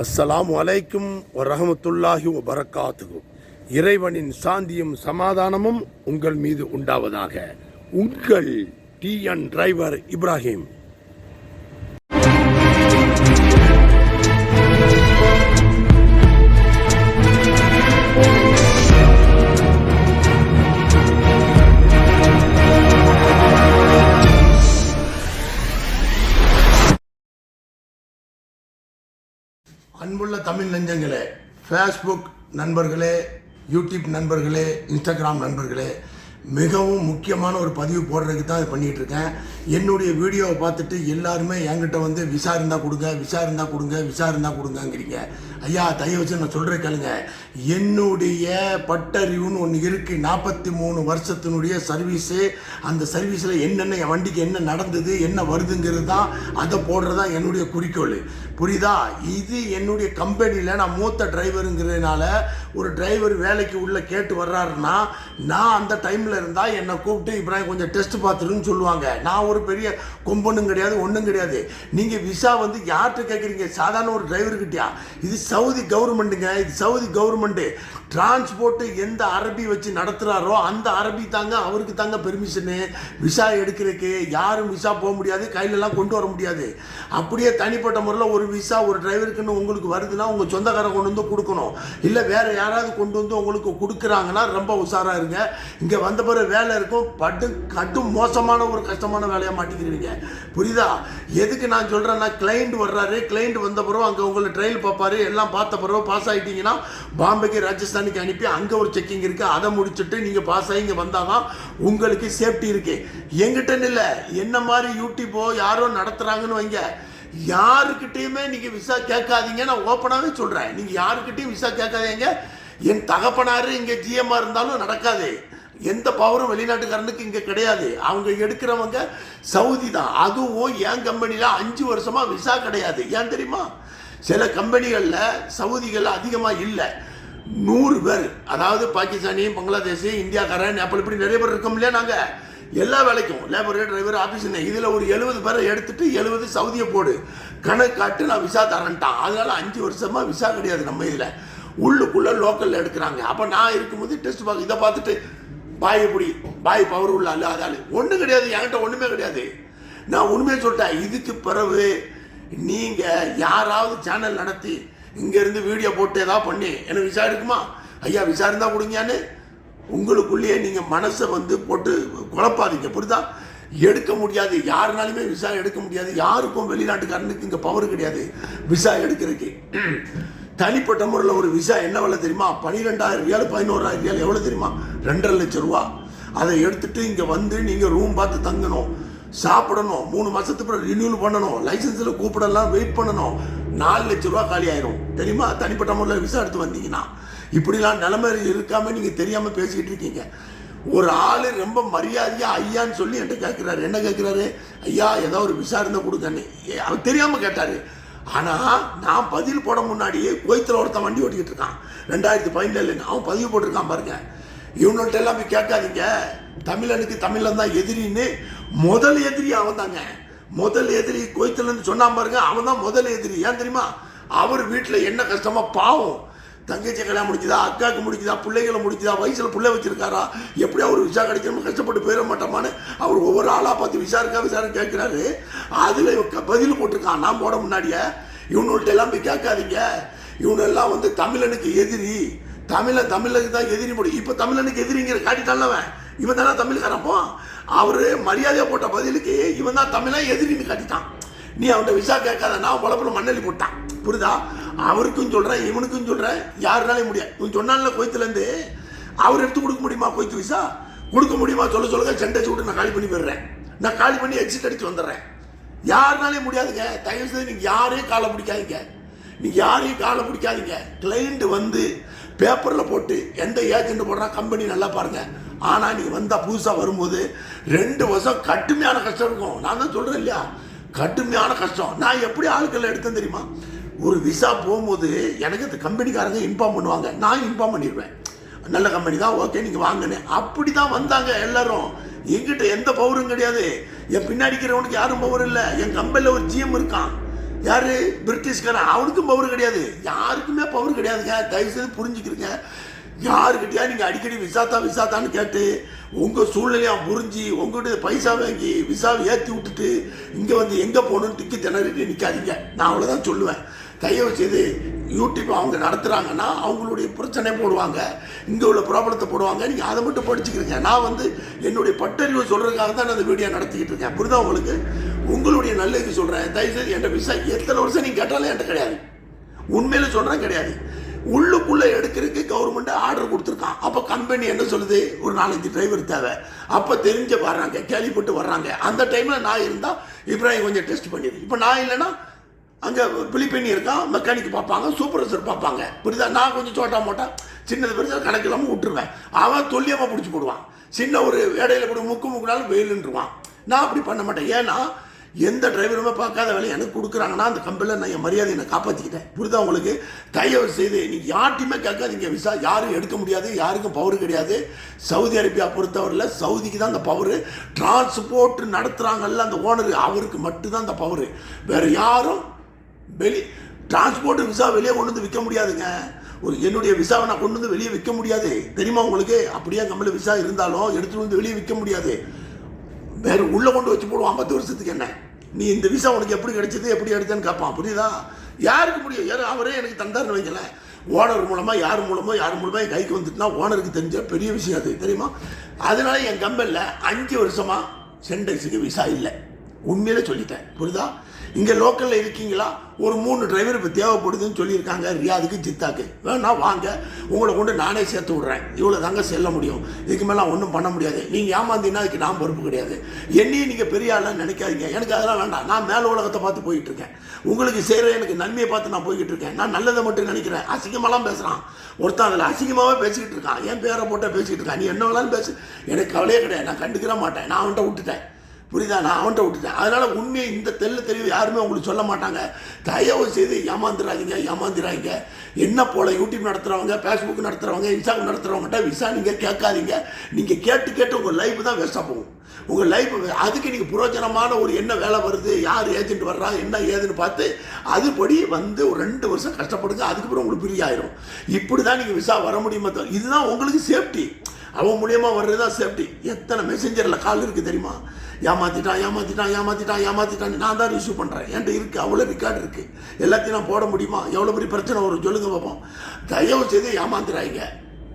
அஸ்ஸலாமு அலைக்கும் வரஹமத்துல்லாஹி வரக்காத்துகும் இறைவனின் சாந்தியும் சமாதானமும் உங்கள் மீது உண்டாவதாக. உங்கள் டிஎன் டிரைவர் இப்ராஹிம். அன்புள்ள தமிழ் நெஞ்சங்களே ஃபேஸ்புக் நண்பர்களே யூடியூப் நண்பர்களே இன்ஸ்டாகிராம் நண்பர்களே மிகவும் முக்கியமான ஒரு பதிவு போடுறதுக்கு தான் இது பண்ணிகிட்டு இருக்கேன். என்னுடைய வீடியோவை பார்த்துட்டு எல்லாருமே என்கிட்ட வந்து விசா இருந்தால் கொடுங்க விசா இருந்தால் கொடுங்க விசா இருந்தால் கொடுங்கங்கிறீங்க. ஐயா தயவு வச்சு நான் சொல்கிறேன் கேளுங்க. என்னுடைய பட்டறிவுன்னு ஒன்று இருக்குது நாற்பத்தி மூணு வருஷத்தினுடைய சர்வீஸு. அந்த சர்வீஸில் என்னென்ன என் வண்டிக்கு என்ன நடந்தது என்ன வருதுங்கிறது தான் அதை போடுறது தான் என்னுடைய குறிக்கோள். புரியுதா? இது என்னுடைய கம்பெனியில் நான் மூத்த டிரைவருங்கிறதுனால ஒரு டிரைவர் வேலைக்கு உள்ள கேட்டு வர்றாருன்னா நான் அந்த டைமில் இருந்தால் என்னை கூப்பிட்டு இப்ராஹிம் கொஞ்சம் டெஸ்ட் பார்த்துருன்னு சொல்லுவாங்க. நான் ஒரு பெரிய கொம்பனும் கிடையாது ஒன்றும் கிடையாது. நீங்கள் விசா வந்து யார்கிட்ட கேட்குறீங்க சாதாரண ஒரு டிரைவர்கிட்டயா? இது சவுதி கவர்மெண்ட்டுங்க இது சவுதி கவர்மெண்ட்டு டிரான்ஸ்போர்ட்டு எந்த அரபி வச்சு நடத்துகிறாரோ அந்த அரபி தாங்க அவருக்கு தாங்க பெர்மிஷனு விசா எடுக்கிறதுக்கு யாரும் விசா போக முடியாது கையிலலாம் கொண்டு வர முடியாது. அப்படியே தனிப்பட்ட முறையில் ஒரு விசா ஒரு டிரைவருக்குன்னு உங்களுக்கு வருதுன்னா உங்கள் சொந்தக்காரன் கொண்டு வந்து கொடுக்கணும். இல்லை வேறு யாராவது கொண்டு வந்து உங்களுக்கு கொடுக்குறாங்கன்னா ரொம்ப உஷாராக இருங்க. இங்கே வந்த பிறகு வேலை இருக்கும். பட்டு கட்டும் மோசமான ஒரு கஷ்டமான வேலையை மாட்டிக்கிறீங்க. புரியுதா? எதுக்கு நான் சொல்கிறேன்னா கிளைண்ட் வர்றாரு கிளைண்ட் வந்த பிறகு அங்கே உங்களை ட்ரையல் பார்ப்பாரு எல்லாம் பார்த்த பிறகு பாஸ் ஆகிட்டீங்கன்னா பாம்பேக்கு ராஜஸ்தானுக்கு அனுப்பி அங்கே ஒரு செக்கிங் இருக்குது அதை முடிச்சுட்டு நீங்கள் பாஸ் ஆகி இங்கே வந்தால் தான் உங்களுக்கு சேஃப்டி இருக்குது எங்கிட்டன்னு இல்லை என்ன மாதிரி யூடியூப்போ யாரோ நடத்துகிறாங்கன்னு வைங்க. யாருக்கிட்டேயுமே நீங்கள் விசா கேட்காதீங்க நான் ஓப்பனாகவே சொல்கிறேன் நீங்கள் யாருக்கிட்டேயும் விசா கேட்காதீங்க. என் தகப்பனார் இங்கே ஜிஎம்மாக இருந்தாலும் நடக்காது. எந்த பவரும் வெளிநாட்டுக்காரனுக்கு இங்கே கிடையாது. அவங்க எடுக்கிறவங்க சவுதி தான். அதுவும் என் கம்பெனியில் அஞ்சு வருஷமாக விசா கிடையாது. ஏன் தெரியுமா? சில கம்பெனிகளில் சவுதிகள் அதிகமாக இல்லை. நூறு பேர். அதாவது பாகிஸ்தானி பங்களாதேஷ் இந்தியாக்காரன் நேபாள் இப்படி நிறைய பேர் இருக்கோம் இல்லையா நாங்கள் எல்லா வேலைக்கும். லேபர் டிரைவர் ஆஃபீஸ் இதில் ஒரு எழுபது பேரை எடுத்துட்டு எழுபது சவுதியை போடு. கணக்காட்டு நான் விசா தரேன்ட்டான். அதனால் அஞ்சு வருஷமாக விசா கிடையாது நம்ம இதில். உள்ளுக்குள்ளே லோக்கலில் எடுக்கிறாங்க. அப்போ நான் இருக்கும்போது டெஸ்ட் பார்க்க இதை பார்த்துட்டு பாய் எப்படி? பாய் பவர் உள்ள அல்ல அதால் ஒன்றும் கிடையாது. என்கிட்ட ஒன்றுமே கிடையாது. நான் உண்மையை சொல்லிட்டேன். இதுக்கு பிறகு நீங்கள் யாராவது சேனல் நடத்தி இங்கேருந்து வீடியோ போட்டு ஏதாவது பண்ணி. எனக்கு விசா இருக்குமா ஐயா விசா இருந்தால் கொடுங்கன்னு உங்களுக்குள்ளேயே நீங்கள் மனசை வந்து போட்டு குழப்பாதீங்க புரியுதா? எடுக்க முடியாது. யாருனாலுமே விசா எடுக்க முடியாது. யாருக்கும் வெளிநாட்டுக்காரனுக்கு இங்கே பவர் கிடையாது விசா எடுக்கிறதுக்கு. தனிப்பட்ட முறையில் ஒரு விசா என்ன வேலை தெரியுமா? பன்னிரெண்டாயிரம் ரியால் பதினோராயிரம் ரியால் எவ்வளோ தெரியுமா? ரெண்டரை லட்சம் ரூபா. அதை எடுத்துட்டு இங்கே வந்து நீங்கள் ரூம் பார்த்து தங்கணும். சாப்பிடணும். மூணு மாதத்துக்கு ரினியூவல் ரினியூல் பண்ணணும். லைசன்ஸில் கூப்பிடலாம் வெயிட் பண்ணணும். நாலு லட்ச ரூபா காலி ஆயிரும் தெரியுமா? தனிப்பட்ட முறையில் விசா எடுத்து வந்தீங்கன்னா. இப்படிலாம் நிலைமை இருக்காம நீங்கள் தெரியாமல் பேசிக்கிட்டு இருக்கீங்க. ஒரு ஆள் ரொம்ப மரியாதையாக ஐயான்னு சொல்லி என்கிட்ட கேட்குறாரு என்ன கேட்குறாரு ஐயா ஏதோ ஒரு விசா இருந்தால் கொடுங்கன்னு. ஏ, அவர் தெரியாமல் கேட்டார். ஆனால் நான் பதில் போட முன்னாடியே கோயத்தில் ஒருத்தன் வண்டி ஓட்டிக்கிட்டு இருக்கான். ரெண்டாயிரத்தி பதினேழு அவன் பதிவு போட்டிருக்கான் பாருங்க. இவங்கள்ட்ட எல்லாம் போய் கேட்காதீங்க. தமிழனுக்கு தமிழன் தான் எதிரின்னு முதல் எதிரி அவன் தாங்க முதல் எதிரி குவைத்திலேருந்து சொன்னான் பாருங்க அவன் தான் முதல் எதிரி. ஏன் தெரியுமா? அவர் வீட்டில் என்ன கஷ்டமாக பாவம். தங்கச்சி கல்யாணம் முடிச்சுதா அக்காவுக்கு முடிச்சுதா பிள்ளைகளை முடிச்சுதா வயசில் பிள்ளை வச்சிருக்காரா? எப்படி அவர் விசா கிடைக்கணும் கஷ்டப்பட்டு போயிட மாட்டோமான்னு அவர் ஒவ்வொரு ஆளாக பார்த்து விசா இருக்கா விசா கேட்குறாரு. அதில் பதில் போட்டிருக்கான் நான் போட முன்னாடியே. இவனுள்ட்ட எல்லாம் போய் கேட்காதீங்க. இவனெல்லாம் வந்து தமிழனுக்கு எதிரி. தமிழை தமிழுக்கு தான் எதிரி முடியும் இப்போ தமிழனுக்கு எதிரிங்கிற காட்டிட்டான்லவன் இவன் தானே தமிழ்காரப்போ அவர் மரியாதையை போட்ட பதிலுக்கு இவன் தான் தமிழன் எதிரின்னு காட்டிட்டான். நீ அவன்கிட்ட விசா கேட்காத நான் பொழப்புல மண்ணெல்லி போட்டான். புரியுதா? அவருக்கும் சொல்கிறேன் இவனுக்கும் சொல்கிறேன் யாருனாலையும் முடியாது. இவன் சொன்னான்ல கோயத்துலேருந்து அவர் எடுத்து கொடுக்க முடியுமா கோயத்து விசா? கொடுக்க முடியுமா சொல்ல சொல்லுங்க சண்டை விட்டு நான் காலி பண்ணி போயிடுறேன். நான் காலி பண்ணி எக்ஸிட் அடிச்சு வந்துடுறேன். யாருனாலையும் முடியாதுங்க. தயவு செய்து நீங்கள் யாரையும் காலை பிடிக்காதீங்க. நீங்கள் யாரையும் காலை பிடிக்காதீங்க. கிளைண்ட்டு வந்து பேப்பரில் போட்டு எந்த ஏஜென்ட் போடுறா கம்பெனி நல்லா பாருங்கள் ஆனால் நீங்கள் வந்தால் புதுசாக வரும்போது ரெண்டு வருஷம் கடுமையான கஷ்டம் இருக்கும். நான் தான் சொல்கிறேன் இல்லையா? கடுமையான கஷ்டம். நான் எப்படி ஆட்கள் எடுத்தேன் தெரியுமா? ஒரு விசா போகும்போது எனக்கு இந்த கம்பெனிக்காரங்க இன்ஃபார்ம் பண்ணுவாங்க. நான் இன்ஃபார்ம் பண்ணிடுவேன். நல்ல கம்பெனி தான் ஓகே நீங்கள் வாங்கினேன். அப்படி தான் வந்தாங்க எல்லாரும். என்கிட்ட எந்த பவரும் கிடையாது. என் பின்னாடி இருக்கிறவனுக்கு யாரும் பவர் இல்லை. என் கம்பெனியில் ஒரு ஜிஎம் இருக்கான். யாரு? பிரிட்டிஷ்காரன். அவனுக்கும் பவர் கிடையாது. யாருக்குமே பவர் கிடையாதுங்க தயவு செய்து புரிஞ்சுக்கிறீங்க. யாருக்கிட்டயா நீங்கள் அடிக்கடி விசாத்தா விசாத்தான்னு கேட்டு உங்கள் சூழ்நிலையாக புரிஞ்சு உங்கள்கிட்ட பைசா வாங்கி விசாவை ஏற்றி விட்டுட்டு இங்கே வந்து எங்கே போகணும்னு திக்கி திணறிட்டு நிற்காதீங்க நான் அவ்வளோதான் சொல்லுவேன். தயவு செய்து யூடியூப் அவங்க நடத்துகிறாங்கன்னா அவங்களுடைய பிரச்சனை போடுவாங்க. இங்கே உள்ள ப்ராப்ளத்தை போடுவாங்க. நீங்கள் அதை மட்டும் படிச்சுக்கிறீங்க. நான் வந்து என்னுடைய பட்டறிவு சொல்கிறதுக்காக தான் நான் அந்த வீடியோ நடத்திக்கிட்டு இருக்கேன். புரியுதா உங்களுக்கு? உங்களுடைய நல்லதுக்கு சொல்கிறேன் தயவுசெய்து என்கிட்ட விசா எத்தனை வருஷம் நீங்கள் கேட்டாலும் என்கிட்ட கிடையாது. உண்மையில சொல்கிறேன் கிடையாது. உள்ளுக்குள்ளே எடுக்கிறதுக்கு கவர்மெண்ட் ஆர்டர் கொடுத்துருக்கான். அப்போ கம்பெனி என்ன சொல்லுது? ஒரு நாலஞ்சு டிரைவர் தேவை. அப்போ தெரிஞ்ச வர்றாங்க கேள்விப்பட்டு வர்றாங்க. அந்த டைமில் நான் இருந்தால் இப்ராஹிம் கொஞ்சம் டெஸ்ட் பண்ணிடு. இப்போ நான் இல்லைன்னா அங்கே பிலிப்பைனி இருக்கான் மெக்கானிக் பார்ப்பாங்க சூப்பர்வைசர் பார்ப்பாங்க. புரியுதா? நான் கொஞ்சம் சோட்டா மோட்டா சின்னது பெருசாக கணக்கு இல்லாமல் விட்டுருவேன். அவன் தொல்லியமாக பிடிச்சி போடுவான். சின்ன ஒரு இடையில கூட முக்கு முக்குனாலும் வெயிலுன்றுவான். நான் அப்படி பண்ண மாட்டேன். ஏன்னா எந்த டிரைவருமே பார்க்காத வேலையை எனக்கு கொடுக்குறாங்கன்னா அந்த கம்பெனியில் நான் என் மரியாதையை நான் காப்பாற்றிக்கிட்டேன் புரிதா உங்களுக்கு? தயவு செய்து நீங்கள் யார்ட்டையுமே கேட்காதீங்க விசா யாரும் எடுக்க முடியாது யாருக்கும் பவர் கிடையாது. சவுதி அரேபியா பொறுத்தவரையில் சவுதிக்கு தான் அந்த பவர் டிரான்ஸ்போர்ட் நடத்துகிறாங்கல்ல அந்த ஓனர் அவருக்கு மட்டும்தான் அந்த பவர் வேறு யாரும் வெளி டிரான்ஸ்போர்ட் விசா வெளியே கொண்டு வந்து விற்க முடியாதுங்க. ஒரு என்னுடைய விசாவை நான் கொண்டு வந்து வெளியே விற்க முடியாது. தெரியுமா உங்களுக்கு? அப்படியே கம்பெனி விசா இருந்தாலும் எடுத்துகிட்டு வந்து வெளியே விற்க முடியாது. வேறு உள்ளே கொண்டு வச்சு போடுவான் பத்து வருஷத்துக்கு என்ன? நீ இந்த விசா உனக்கு எப்படி கிடைச்சது எப்படி எடுத்தேன்னு கேட்பான். புரியுதா? யாருக்கு முடியும்? யார்? அவரே எனக்கு தந்தார்னு வைக்கல ஓனர் மூலமாக யார் மூலமோ யார் மூலமாக என் கைக்கு வந்துட்டுனா ஓனருக்கு தெரிஞ்ச பெரிய விஷயம் அது தெரியுமா? அதனால என் கம்பெனியில் அஞ்சு வருஷமாக சென்டெக்ஸுக்கு விசா இல்லை. உண்மையிலே சொல்லிட்டேன். புரியுதா? இங்கே லோக்கலில் இருக்கீங்களா? ஒரு மூணு டிரைவர் இப்போ தேவைப்படுதுன்னு சொல்லியிருக்காங்க. ரியாதுக்கு ஜித்தாக்கு. வேணா வாங்க. உங்களை கொண்டு நானே சேர்த்து விட்றேன். இவ்வளோ தாங்க செல்ல முடியும். இதுக்கு மேலே ஒன்றும் பண்ண முடியாது. நீங்கள் ஏமாந்தீங்கன்னா அதுக்கு நான் பொறுப்பு கிடையாது. என்னையும் நீங்கள் பெரிய ஆளாக நினைக்காதீங்க. எனக்கு அதெல்லாம் வேண்டாம். நான் மேல உலகத்தை பார்த்து போயிட்டு இருக்கேன். உங்களுக்கு செய்கிற எனக்கு நன்மையை பார்த்து நான் போய்கிட்டு இருக்கேன். நான் நல்லதை மட்டும் நினைக்கிறேன். அசிங்கமெல்லாம் பேசுகிறான் ஒருத்தன் அதில் அசிங்கமாகவே பேசிக்கிட்டு இருக்கான். என் பேரை போட்டால் பேசிக்கிட்டு இருக்கான். நீ என்ன வேணாலும் பேசு. எனக்கு கவலையே கிடையாது. நான் கண்டுக்கிற மாட்டேன். நான் அவன்கிட்ட விட்டுட்டேன். புரியுதா? நான் அவன்கிட்ட விட்டுட்டேன். அதனால் உண்மையை இந்த தெல்ல தெளிவு யாருமே உங்களுக்கு சொல்ல மாட்டாங்க. தயவு செய்து ஏமாந்துடாதீங்க ஏமாந்துடாதீங்க என்ன போல யூடியூப் நடத்துகிறவங்க ஃபேஸ்புக் நடத்துகிறவங்க இன்ஸ்டாகிராம் நடத்துகிறவங்ககிட்ட விசா நீங்கள் கேட்காதீங்க. நீங்கள் கேட்டு கேட்டு உங்கள் லைஃப் தான் வேஸ்ட்டாக போகும். உங்கள் லைஃப் அதுக்கு நீங்கள் புரோஜனமான ஒரு என்ன வேலை வருது யார் ஏஜென்ட் வர்றா என்ன ஏதுன்னு பார்த்து அதுபடி வந்து ஒரு ரெண்டு வருஷம் கஷ்டப்படுங்க. அதுக்கப்புறம் உங்களுக்கு ஃப்ரீ ஆயிரும். இப்படி தான் நீங்கள் விசா வர முடியுமா? இதுதான் உங்களுக்கு சேஃப்டி அவன் மூலியமாக வர்றது தான் சேஃப்டி எத்தனை மெசஞ்சரில் கால் இருக்குது தெரியுமா? ஏமாத்திட்டான் ஏமாத்திட்டான் ஏமாத்திட்டான் ஏமாத்திட்டான் நான் தான் ரிசீவ் பண்ணுறேன் என்கிட்ட இருக்குது அவ்வளோ ரெக்கார்டு இருக்குது எல்லாத்தையும் நான் போட முடியுமா? எவ்வளோ பெரிய பிரச்சனை வரும்? சொல்லுங்கள் பார்ப்போம் தயவு செய்து ஏமாத்துறாங்க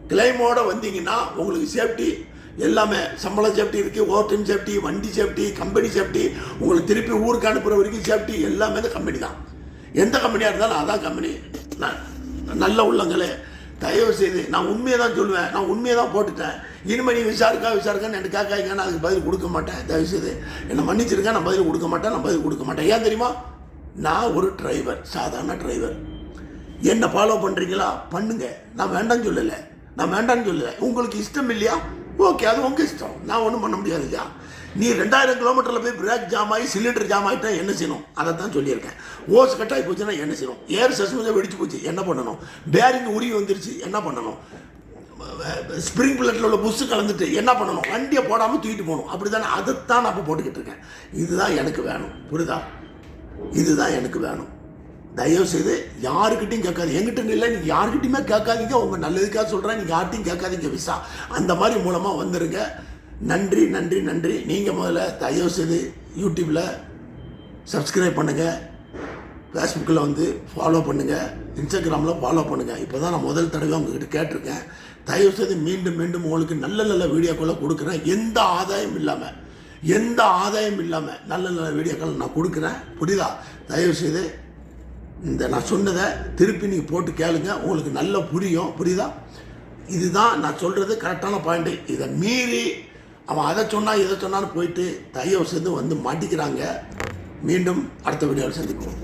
கிளைமோடு வந்தீங்கன்னா உங்களுக்கு சேஃப்டி எல்லாமே சம்பளம் சேஃப்டி இருக்குது ஓவர் டைம் சேஃப்டி வண்டி சேஃப்டி கம்பெனி சேஃப்டி உங்களுக்கு திருப்பி ஊருக்கு அனுப்புகிற வரைக்கும் சேஃப்டி எல்லாமே இந்த கம்பெனி தான். எந்த கம்பெனியாக இருந்தாலும் அதான் கம்பெனி நல்ல உள்ளங்களே தயவு செய்து நான் உண்மையை தான் சொல்லுவேன் நான் உண்மையை தான் போட்டுட்டேன். இனிமேல் நீ விசாரிக்கா விசாரிக்கான்னு எனக்கு கேட்காதீங்க நான் அதுக்கு பதில் கொடுக்க மாட்டேன். தயவு செய்து என்னை மன்னிச்சிருக்கேன் நான் பதில் கொடுக்க மாட்டேன் நான் பதில் கொடுக்க மாட்டேன். ஏன் தெரியுமா? நான் ஒரு டிரைவர் சாதாரண டிரைவர் என்ன ஃபாலோ பண்ணுறீங்களா பண்ணுங்க. நான் வேண்டாம்னு சொல்லலை. நான் வேண்டாம்னு சொல்லலை. உங்களுக்கு இஷ்டம் இல்லையா? ஓகே அது உங்கள் இஷ்டம். நான் ஒன்றும் பண்ண முடியாது இல்லையா? நீ ரெண்டாயிரம் கிலோமீட்டரில் போய் பிரேக் ஜாம் ஆகி சிலிண்டர் ஜாம் ஆகிட்டா என்ன செய்யணும்? அதை தான் சொல்லியிருக்கேன். ஓஸ் கட் ஆகி போச்சுன்னா என்ன செய்யணும்? ஏர் சஸ்பென்ஷன் வெடிச்சு போச்சு. என்ன பண்ணணும்? பேரிங் உருகி வந்துருச்சு. என்ன பண்ணணும்? ஸ்ப்ரிங் பிளட்டில் உள்ள புஷ்ஷு கலந்துட்டு என்ன பண்ணணும்? வண்டியை போடாமல் தூக்கிட்டு போகணும். அப்படி தானே அதைத்தான் நான் இப்போ போட்டுக்கிட்டு இருக்கேன். இதுதான் எனக்கு வேணும். புரியுதா? இதுதான் எனக்கு வேணும். தயவு செய்து யாருக்கிட்டையும் கேட்காது எங்கிட்ட இல்லை நீங்கள் யாருக்கிட்டையுமே கேட்காதீங்க. உங்கள் நல்லதுக்காக சொல்கிறேன் நீங்கள் யார்கிட்டையும் கேட்காதீங்க விசா. அந்த மாதிரி மூலமாக வந்துருங்க. நன்றி நன்றி நன்றி. நீங்கள் முதல்ல தயவு செய்து யூடியூப்பில் சப்ஸ்கிரைப் பண்ணுங்கள் ஃபேஸ்புக்கில் வந்து ஃபாலோ பண்ணுங்கள் இன்ஸ்டாகிராமில் ஃபாலோ பண்ணுங்கள் இப்போ தான் நான் முதல் தடவை உங்ககிட்ட கேட்டிருக்கேன். தயவு செய்து மீண்டும் மீண்டும் உங்களுக்கு நல்ல நல்ல வீடியோக்களை கொடுக்குறேன். எந்த ஆதாயம் இல்லாமல் எந்த ஆதாயம் இல்லாமல் நல்ல நல்ல வீடியோக்கள் நான் கொடுக்குறேன். புரியுதா? தயவு செய்து இந்த நான் சொன்னதை திருப்பி நீங்கள் போட்டு கேளுங்க. உங்களுக்கு நல்லா புரியும். புரியுதா? இதுதான் நான் சொல்கிறது கரெக்டான பாயிண்ட்டு இதை மீறி அவன் அதை சொன்னால் இதை சொன்னான்னு போயிட்டு தயவு செய்து வந்து மாட்டிக்கிறாங்க. மீண்டும் அடுத்த வீடியோவில் சந்திப்போம்.